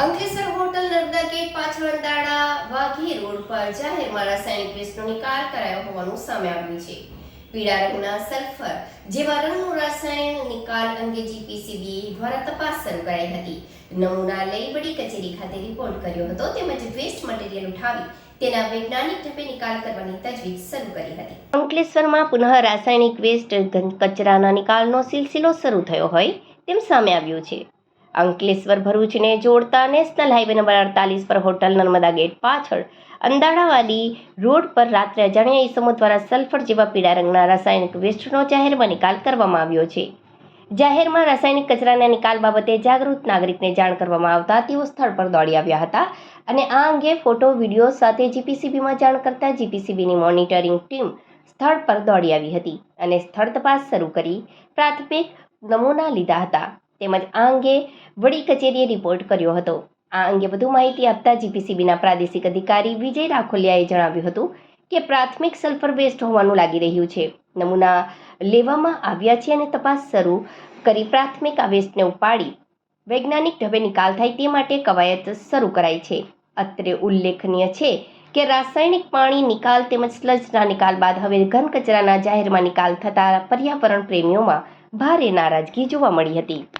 Ankleshwar hotel Narmada gate પાછળ Andada વાઘી road પર જાહેરમાં રાસાયણિક વેસ્ટનો નિકાલ કરાયો હોવાનું સામે આવ્યું છે. પીળા રંગના સલ્ફર જેવા રંગનું રાસાયણ નિકાલ અંગે જીપીસીબી દ્વારા તપાસ શરૂ કરાઈ હતી. નમૂના લઈ વડી કચેરી ખાતે રિપોર્ટ કર્યો હતો. તેમજ વેસ્ટ મટીરિયલ ઉઠાવી તેના વૈજ્ઞાનિક ઢબે નિકાલ કરવાની તજવીજ શરૂ કરી હતી. અંકલેશ્વરમાં પુનઃ રાસાયણિક વેસ્ટ કચરાના નિકાલનો સિલસિલો શરૂ થયો હોય તેમ સામે આવ્યું છે. અંકલેશ્વર ભરૂચને જોડતા નેશનલ હાઈવે નંબર અડતાલીસ પર હોટલ નર્મદા ગેટ પાછળ. અંદાડાવાડી રોડ પર રાત્રે અજાણ્યા ઈસમો દ્વારા સલ્ફર જેવા પીળા રંગના રાસાયણિક વેસ્ટનો જાહેરમાં નિકાલ કરવામાં આવ્યો છે. જાહેરમાં રાસાયણિક કચરાના નિકાલ બાબતે જાગૃત નાગરિકને જાણ કરવામાં આવતા તેઓ સ્થળ પર દોડી આવ્યા હતા અને આ અંગે ફોટો, વીડિયો સાથે જીપીસીબીમાં જાણ કરતા જીપીસીબીની મોનિટરિંગ ટીમ સ્થળ પર દોડી આવી હતી અને સ્થળ તપાસ શરૂ કરી. પ્રાથમિક નમૂના લીધા હતા. તેમજ આ અંગે વડી કચેરીએ રિપોર્ટ કર્યો હતો. આ અંગે વધુ માહિતી આપતા જીપીસીબીના પ્રાદેશિક અધિકારી વિજય રાખોલિયાએ જણાવ્યું હતું કે પ્રાથમિક સલ્ફર વેસ્ટ હોવાનું લાગી રહ્યું છે. નમૂના લેવામાં આવ્યા છે અને તપાસ શરૂ કરી પ્રાથમિક આ વેસ્ટને ઉપાડી વૈજ્ઞાનિક ઢબે નિકાલ થાય તે માટે કવાયત શરૂ કરાઈ છે. અત્રે ઉલ્લેખનીય છે કે રાસાયણિક પાણી નિકાલ તેમજ સ્લજના નિકાલ બાદ હવે ઘન કચરાના જાહેરમાં નિકાલ થતા પર્યાવરણ પ્રેમીઓમાં ભારે નારાજગી જોવા મળી હતી.